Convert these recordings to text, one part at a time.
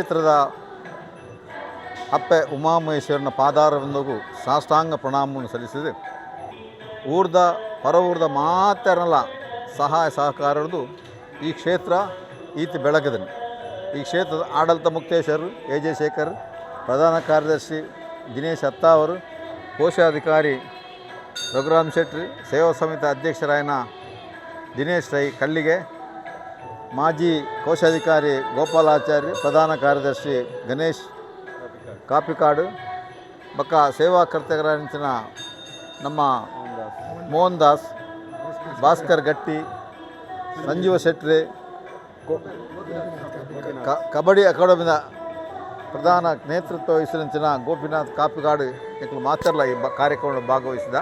ಕ್ಷೇತ್ರದ ಅಪ್ಪೆ ಉಮಾಮಹೇಶ್ವರನ ಪಾದಾರವೆಂದಗೂ ಸಾಷ್ಟಾಂಗ ಪ್ರಣಾಮವನ್ನು ಸಲ್ಲಿಸಿದೆ. ಊರ್ದ ಹೊರ ಊರ್ದ ಮಾತ್ರನಲ್ಲ ಸಹಾಯ ಸಹಕಾರದ್ದು ಈ ಕ್ಷೇತ್ರ, ಈತ ಬೆಳಗದನು ಈ ಕ್ಷೇತ್ರದ ಆಡಳಿತ ಮುಕ್ತೇಶ್ವರು ಎ ಜೆ ಶೇಖರ್, ಪ್ರಧಾನ ಕಾರ್ಯದರ್ಶಿ ದಿನೇಶ್ ಅತ್ತಾ ಅವರು, ಕೋಶಾಧಿಕಾರಿ ರಘುರಾಮ್ ಶೆಟ್ಟಿ, ಸೇವಾ ಸಮಿತಿ ಅಧ್ಯಕ್ಷರಾಯನ ದಿನೇಶ್ ರೈ ಕಳ್ಳಿಗೆ ಮಾಜಿ ಕೋಶಾಧಿಕಾರಿ ಗೋಪಾಲಾಚಾರ್ಯ, ಪ್ರಧಾನ ಕಾರ್ಯದರ್ಶಿ ಗಣೇಶ್ ಕಾಪಿಕಾಡು ಬಕ್ಕ ಸೇವಾಕರ್ತರಾಂಚಿನ ನಮ್ಮ ಮೋಹನ್ ದಾಸ್ ಭಾಸ್ಕರ್ ಗಟ್ಟಿ, ಸಂಜೀವ ಕ- ಕಬಡ್ಡಿ ಅಕಾಡೆಮಿದ ಪ್ರಧಾನ ನೇತೃತ್ವ ವಹಿಸಿದಂಚಿನ ಗೋಪಿನಾಥ್ ಕಾಪಿಕಾಡು ಎಂಗಳು ಮಾತ್ರಲ್ಲ ಈ ಬ, ಕಾರ್ಯಕ್ರಮದಲ್ಲಿ ಭಾಗವಹಿಸಿದ.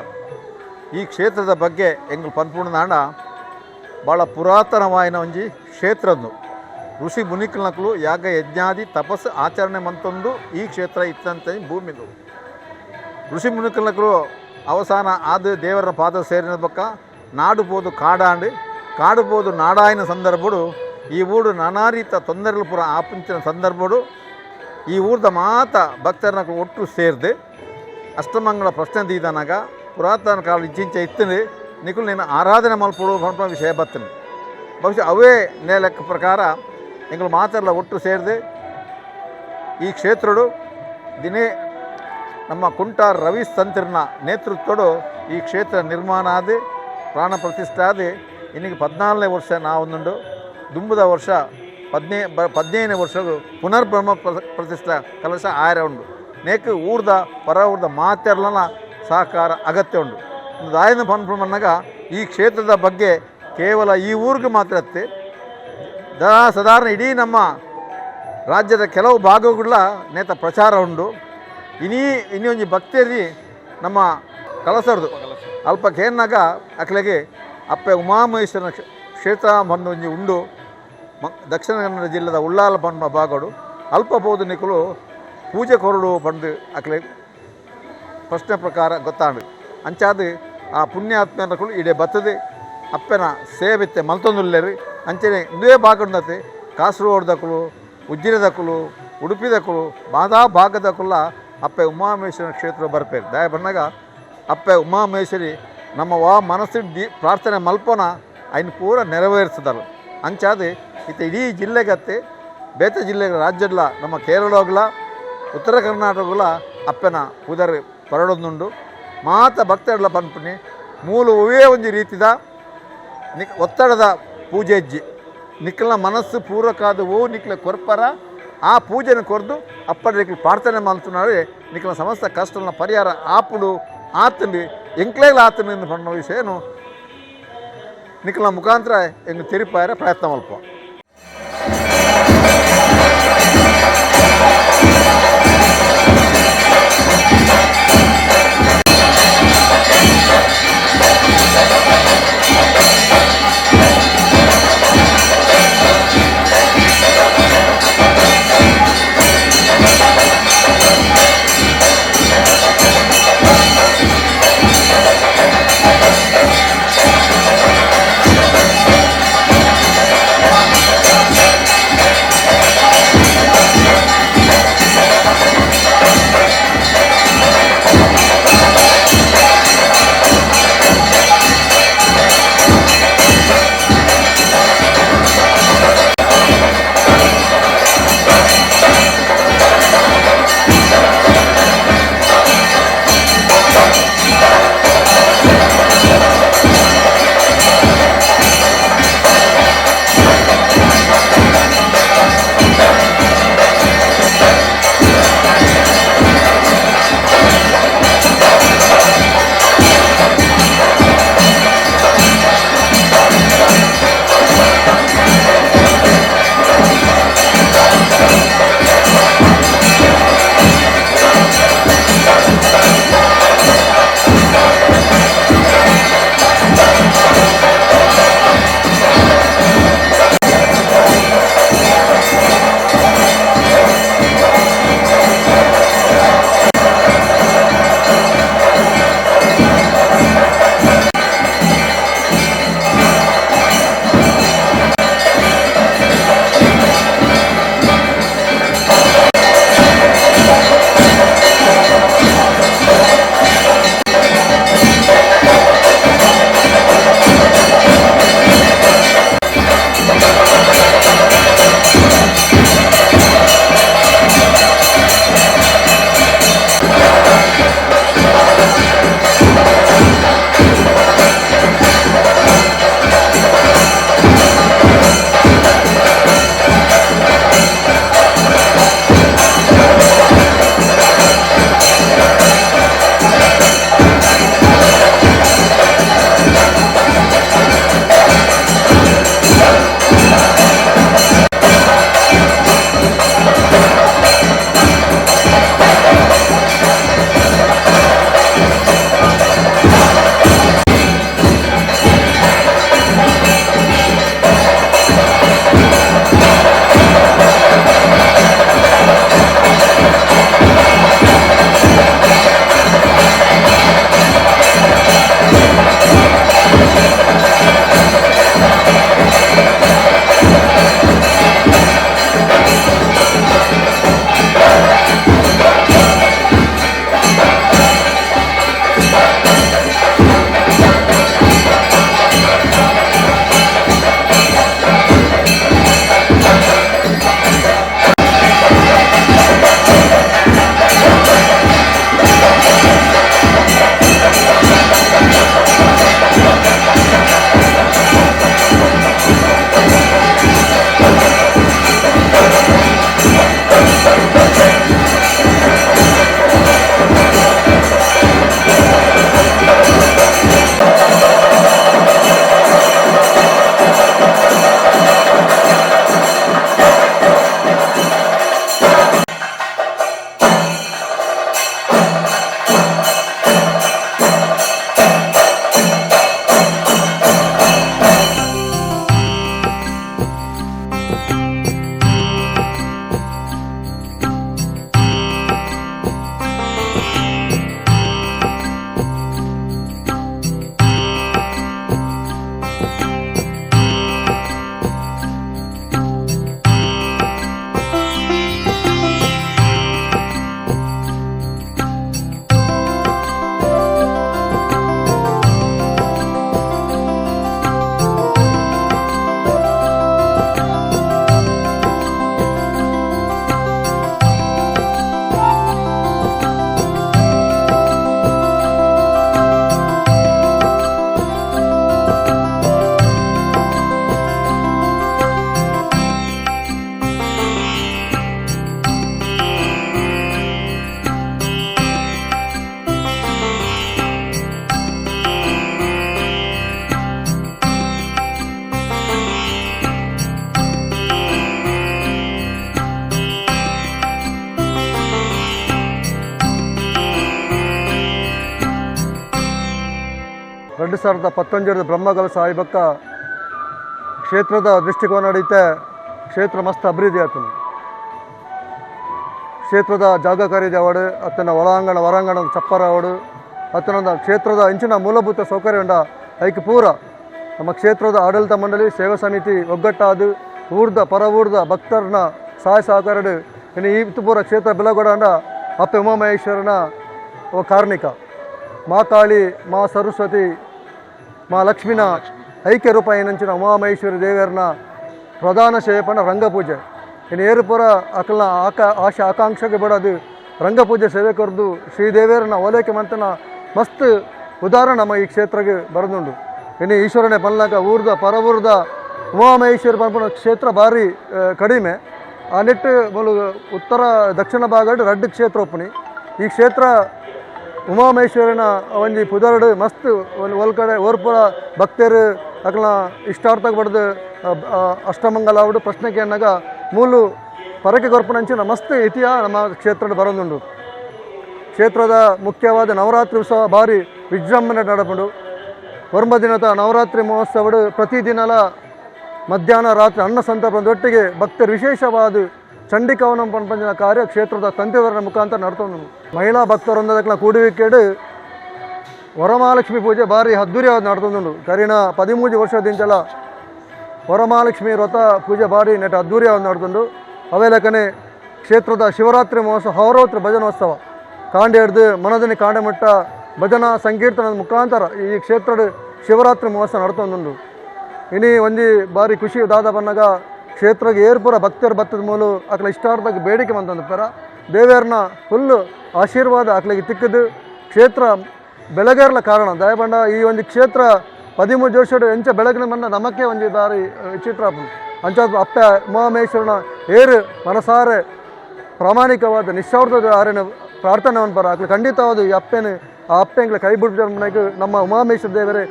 ಈ ಕ್ಷೇತ್ರದ ಬಗ್ಗೆ ಎಂಗ್ಳು ಪನ್ಪೂರ್ಣ ನಾಣ ಭಾಳ ಪುರಾತನವಾಯಿನ ಒಂಜಿ ಕ್ಷೇತ್ರದ್ದು. ಋಷಿ ಮುನಿಕಲ್ನಕಲು ಯಾಗ ಯಜ್ಞಾದಿ ತಪಸ್ಸು ಆಚರಣೆ ಮಂತೊಂದು ಈ ಕ್ಷೇತ್ರ ಇತ್ತಂತೆ ಭೂಮಿದು. ಋಷಿ ಮುನಿಕಲ್ನಕಲು ಅವಸಾನ ಆದ ದೇವರ ಪಾದ ಸೇರಿನ ಪಕ್ಕ ನಾಡು ಪೋದು ಕಾಡಾಂಡು, ಕಾಡು ನಾಡಾಯಿನ ಸಂದರ್ಭಡು, ಈ ಊರು ನಾನಾ ರೀತ ತೊಂದರೆಗಳು ಪುರ ಆಪಂಚಿನ ಸಂದರ್ಭಡು, ಈ ಊರ್ದ ಮಾತ ಭಕ್ತರನ್ನ ಒಟ್ಟು ಸೇರಿದೆ. ಅಷ್ಟಮಂಗಳ ಪ್ರಶ್ನೆ ದೀದನಾಗ ಪುರಾತನ ಕಾಲ ಇಚ್ಚಿಂಚ ಇತ್ತು ನಿಖುಲ್ ನೀನು ಆರಾಧನೆ ಮಲ್ಪಡು ವಿಷಯ ಬರ್ತನೆ. ಬಹುಶಃ ಅವೇ ನೇ ಲೆಕ್ಕ ಪ್ರಕಾರ ಎಂಗಳು ಮಾತೆಲ್ಲ ಒಟ್ಟು ಸೇರಿದೆ. ಈ ಕ್ಷೇತ್ರಡು ದಿನೇ ನಮ್ಮ ಕುಂಟ ರವಿ ಸಂತ್ರನ ನೇತೃತ್ವಡು ಈ ಕ್ಷೇತ್ರ ನಿರ್ಮಾಣ ಆದಿ, ಪ್ರಾಣ ಪ್ರತಿಷ್ಠೆ ಆದಿ. ಇನ್ನಿಗೆ ಪದ್ನಾಲ್ಕನೇ ವರ್ಷ ನಾವೊಂದುಂಡು. ದುಂಬದ ವರ್ಷ ಪದ್ನೇ, ಬ ಪದ್ನೈದನೇ ವರ್ಷ ಪುನರ್ಬ್ರಹ್ಮ ಪ್ರ- ಪ್ರತಿಷ್ಠಾ ಕಲಶ ಆಯ್ರ ಉಂಡು. ನೇಕ ಊರ್ದ, ಪರ ಊರ್ದ ಮಾತೆರ್ಲನ ಸಹಕಾರ ಅಗತ್ಯ ಉಂಡು. ದಾಯನ ಪನ್ಪಮನ್ನಾಗ ಈ ಕ್ಷೇತ್ರದ ಬಗ್ಗೆ ಕೇವಲ ಈ ಊರಿಗೆ ಮಾತ್ರ ಅತ್ತೆ. ದಾ ಸಾಧಾರಣ ಇಡೀ ನಮ್ಮ ರಾಜ್ಯದ ಕೆಲವು ಭಾಗಗಳ ನೇತ ಪ್ರಚಾರ ಉಂಡು. ಇನ್ನೀ ಇನ್ನೊಂದು ಭಕ್ತಿಯಲ್ಲಿ ನಮ್ಮ ಕಳಸರದು. ಅಲ್ಪ ಕೇನಾಗ ಅಕ್ಲೆಗೆ ಅಪ್ಪೆ ಉಮಾಮಹೇಶ್ವರನ ಕ್ಷ- ಕ್ಷೇತ್ರ ಬಂದು ಉಂಡು. ಮ, ದಕ್ಷಿಣ ಕನ್ನಡ ಜಿಲ್ಲೆದ ಉಳ್ಳಾಲ ಬಂದ ಭಾಗಡು. ಅಲ್ಪ ಬೋಧನಿಕಲು ನಿಕಲು ಪೂಜೆ ಕೊರಡು ಬಂದು ಅಕ್ಲೆ ಪ್ರಶ್ನೆ ಪ್ರಕಾರ ಗೊತ್ತಾಂಡು. ಅಂಚಾದ ಆ ಪುಣ್ಯಾತ್ಮನಗಳು ಇಡೆ ಬತ್ತದೆ. ಅಪ್ಪನ ಸೇವಿತ್ತೆ ಮಲ್ತೊಂದುಲ್ಲೇರು. ಅಂಚನೆ ಇಂದುವೇ ಉಜ್ಜಿರೆ ಕಾಸರಗೋಡ್ದಕ್ಕಲು ಉಡುಪಿ ಉಡುಪಿದಕ್ಕಲು ಬಾದಾ ಭಾಗದಕ್ಕುಲ್ಲ ಅಪ್ಪೆ ಉಮಾಮಹೇಶ್ವರ ಕ್ಷೇತ್ರ ಬರ್ಪೇರಿ. ದಯ ಬಂದಾಗ ಅಪ್ಪೆ ಉಮಾಮಹೇಶ್ವರಿ ನಮ್ಮ ವಾ ಮನಸ್ಸಿನ ದಿ ಪ್ರಾರ್ಥನೆ ಮಲ್ಪನ ಐನ್ ಪೂರ ನೆರವೇರಿಸಿದರು ಅಂಚಾದ ಇತ್ತ ಇಡೀ ಜಿಲ್ಲೆಗತ್ತೆ, ಬೇತೆ ಜಿಲ್ಲೆಗಳ ರಾಜ್ಯಡ್ಲ ನಮ್ಮ ಕೇರಳಗಳ ಉತ್ತರ ಕರ್ನಾಟಕಗಳ ಅಪ್ಪನ ಉದರ್ ಪರಡೊಂದುಂಡು. ಮಾತ ಭಕ್ತರೆಲ್ಲ ಪನ್ಪುನಿ ಮೂಲ ಒವೇ ಒಂದು ರೀತಿದ ನಿಕ್ ಒತ್ತಡದ ಪೂಜೆಜ್ಜಿ ನಿಖಲ ಮನಸ್ಸು ಪೂರ್ವಕಾದವು ನಿಖಲ ಕೊರ್ಪರ ఆ పూజను కొరదు అప్పటి నీకు ప్రార్థన మలుతున్నారు. నీకు సమస్త కష్టాలను పరిహార ఆపుడు ఆతండి ఎంక్లేలు ఆతండి పన్న విషయను నీకు ముఖాంతర ఎంగ తెరిపారే ప్రయత్నం అల్పం. ಎರಡು ಸಾವಿರದ ಪತ್ತೊಂಜರದ ಬ್ರಹ್ಮಗಲ ಸಾಹಿಬಕ್ಕ ಕ್ಷೇತ್ರದ ದೃಷ್ಟಿಕೋನ ನಡೀತೆ ಕ್ಷೇತ್ರ ಮಸ್ತ್ ಅಭಿವೃದ್ಧಿ ಆತನು ಕ್ಷೇತ್ರದ ಜಾಗ ಖರೀದಿ ಅವಡು ಅತ್ತನ ಒಳಾಂಗಣ ಹೊರಾಂಗಣ ಚಪ್ಪರ ಅವಡು ಅತ್ತನ ಕ್ಷೇತ್ರದ ಇಂಚಿನ ಮೂಲಭೂತ ಸೌಕರ್ಯ ಉಂಡ ಐಕ್ ಪೂರ ನಮ್ಮ ಕ್ಷೇತ್ರದ ಆಡಳಿತ ಮಂಡಳಿ, ಸೇವಾ ಸಮಿತಿ, ಒಗ್ಗಟ್ಟಾದು, ಊರ್ದ ಪರ ಊರ್ದ ಭಕ್ತರನ್ನ ಸಹಾಯ ಸಹಕಾರಡು. ಇನ್ನು ಪೂರ ಕ್ಷೇತ್ರ ಬಿಲಗೊಡ ಅಂಡ ಅಪ್ಪೆ ಉಮಾಮಹೇಶ್ವರನ ಕಾರ್ಣಿಕ ಮಾ ಕಾಳಿ, ಮಾ ಸರಸ್ವತಿ ಮಾ ಲಕ್ಷ್ಮಿನ ಐಕ್ಯ ರೂಪ ಏನಂಚಿನ ಉಮಾಮಹೇಶ್ವರಿ ದೇವಿಯರನ್ನ ಪ್ರಧಾನ ಸೇವೆಪಣ ರಂಗಪೂಜೆ. ಇನ್ನು ಏರುಪುರ ಅಕಲ್ನ ಆಕ, ಆಶೆ ಆಕಾಂಕ್ಷೆಗೆ ಬಿಡೋದು ರಂಗಪೂಜೆ ಸೇವೆ ಕೊರ್ದು ಶ್ರೀದೇವಿಯರನ್ನ ಓಲೈಕೆ ಮಂತನ ಮಸ್ತ್ ಉದಾಹರಣೆ ನಮ್ಮ ಈ ಕ್ಷೇತ್ರಕ್ಕೆ ಬರೆದುಂಡು ಇನ್ನು ಈಶ್ವರನೇ ಪಲ್ಲಾಕ ಊರ್ದ ಪರವೂರ್ದ ಉಮಾಮಹೇಶ್ವರಿ ಪಂಪನ ಕ್ಷೇತ್ರ ಭಾರಿ ಕಡಿಮೆ. ಆ ನಿಟ್ಟು ಉತ್ತರ ದಕ್ಷಿಣ ಭಾಗ ರಡ್ಡು ಕ್ಷೇತ್ರ ಒಪ್ಪನಿ ಈ ಕ್ಷೇತ್ರ ಉಮಾಮಹೇಶ್ವರನ ಒಂಜಿ ಪುದರ್ಡ್ ಮಸ್ತ್ ಒಂದು ಒಲ್ಕಡೆ ಓರ್ಪುರ ಭಕ್ತರು ಅಕ್ಲ ಇಷ್ಟಾರ್ಥಕ್ಕೆ ಬಡ್ದು ಅಷ್ಟಮಂಗಲ ಅವಡು ಪ್ರಶ್ನೆ ಅನ್ನಗ ಮೂಲು ಪರಕೆ ಗೊರ್ಪನಂಚಿನ ಮಸ್ತ್ ಇತಿಯ ನಮ್ಮ ಕ್ಷೇತ್ರದ ಬರೋದುಂಡು ಕ್ಷೇತ್ರದ ಮುಖ್ಯವಾದ ನವರಾತ್ರಿ ಉತ್ಸವ ಭಾರಿ ವಿಜೃಂಭಣೆ ನಡಪುಂಡು. ವರ್ಮ ದಿನದ ನವರಾತ್ರಿ ಮಹೋತ್ಸವಡು ಪ್ರತಿದಿನಲ ಮಧ್ಯಾಹ್ನ ರಾತ್ರಿ ಅನ್ನ ಸಂತರ್ಪಣದೊಟ್ಟಿಗೆ ಭಕ್ತರು ವಿಶೇಷವಾದ ಚಂಡಿಕವನ ಪಂಪಂಜಿನ ಕಾರ್ಯ ಕ್ಷೇತ್ರದ ತಂತಿವರನ ಮುಖಾಂತರ ನಡ್ತೊಂದು ಮಹಿಳಾ ಭಕ್ತರೊಂದಕ್ಲ ಕೂಡುವಿಕೆಡು ವರಮಹಾಲಕ್ಷ್ಮಿ ಪೂಜೆ ಭಾರಿ ಅದ್ದೂರಿಯಾಗಿ ನಡ್ತೊಂದುಂಡು ಕರಿನ ಪದಿಮೂಜು ವರ್ಷದಿಂಚಲ ವರಮಹಾಲಕ್ಷ್ಮಿ ವ್ರತ ಪೂಜೆ ಭಾರಿ ನೆಟ ಅದ್ದೂರಿಯಾಗಿ ನಡ್ಕೊಂಡು ಅವೇಲಕನೆ ಕ್ಷೇತ್ರದ ಶಿವರಾತ್ರಿ ಮಹೋತ್ಸವ ಹೌರೋತ್ರಿ ಭಜನೋತ್ಸವ ಕಾಂಡೆ ಹಿಡ್ದು ಮನದನಿ ಕಾಂಡೆಮಟ್ಟ ಭಜನಾ ಸಂಕೀರ್ತನದ ಮುಖಾಂತರ ಈ ಕ್ಷೇತ್ರದ ಶಿವರಾತ್ರಿ ಮಹೋತ್ಸವ ನಡ್ತೊಂದುಂಡು ಇನಿ ಒಂಜಿ ಬಾರಿ ಖುಷಿ ದಾದ ಬನ್ನಗ ಕ್ಷೇತ್ರಗೆ ಏರ್ಪುರ ಭಕ್ತರು ಬತ್ತದ ಮೂಲ ಆಕಲ ಇಷ್ಟಾರ್ಥಕ್ಕೆ ಬೇಡಿಕೆ ಪರ ದೇವೇರ್ನ ಫುಲ್ಲು ಆಶೀರ್ವಾದ ಆಕಲಿಗೆ ತಿಕ್ಕದು ಕ್ಷೇತ್ರ ಬೆಳಗೇರ್ಲ ಕಾರಣ. ದಯಬಂಡ ಈ ಒಂದು ಕ್ಷೇತ್ರ ಪದಿಮೂರು ಜೋಶಡ ಎಂಚ ಬೆಳಗಿನ ಮನ್ನ ನಮಕ್ಕೆ ಒಂದು ದಾರಿ ಚಿತ್ರ ಅಂಚಾದ ಅಪ್ಪ ಉಮಾಮೇಶ್ವರನ ಏರು ಮನಸಾರೆ ಪ್ರಾಮಾಣಿಕವಾದ ನಿಸ್ವಾರ್ಥದ ಆರಿನ ಪ್ರಾರ್ಥನೆ ಅನ್ಬಾರ ಆಕಲು ಖಂಡಿತವಾದ ಈ ಅಪ್ಪೇನು, ಆ ಅಪ್ಪೆಂಗ್ಲ ಕೈ ಬಿಡ್ಬೇಕು ನಮ್ಮ ಉಮಾಮೇಶ್ವರ ದೇವರೇ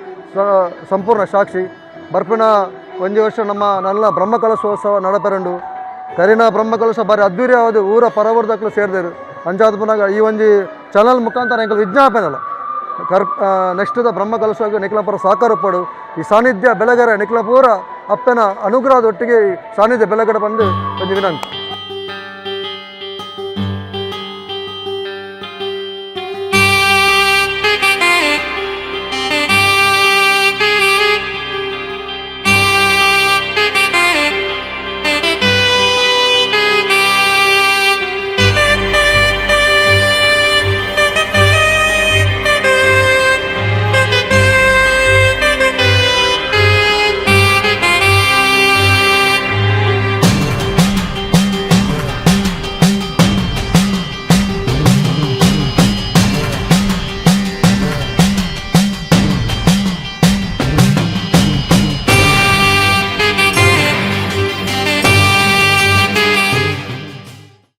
ಸಂಪೂರ್ಣ ಸಾಕ್ಷಿ. ಬರ್ಪಿನ ಒಂಜಿ ವರ್ಷ ನಮ್ಮ ನನ್ನ ಬ್ರಹ್ಮಕಲಶೋತ್ಸವ ನಡಪೆರಂಡು ಕರಿನ ಬ್ರಹ್ಮಕಲಶ ಬಾರಿ ಅದ್ದೂರಿಯಾದ ಊರ ಪರವರ್ಧಕಲು ಸೇರಿದರು. ಅಂಚಾದ ಪುನಗ ಈ ಒಂದು ಚಾನಲ್ ಮುಖಾಂತರ ಎಂಕಲ್ ವಿಜ್ಞಾಪನೆ ಅಲ್ಲ ಕರ್ ನೆಕ್ಸ್ಟ್ದ ಬ್ರಹ್ಮಕಲಶಕ್ಕೆ ನಿಖಲಪುರ ಸಾಕಾರ ಪಡು ಈ ಸಾನ್ನಿಧ್ಯ ಬೆಳಗರೆ ನಿಖಲಪುರ ಅಪ್ಪನ ಅನುಗ್ರಹದೊಟ್ಟಿಗೆ ಸಾನ್ನಿಧ್ಯ ಬೆಳಗಡೆ ಬಂದು ಒಂದು ವಿನಂತಿ.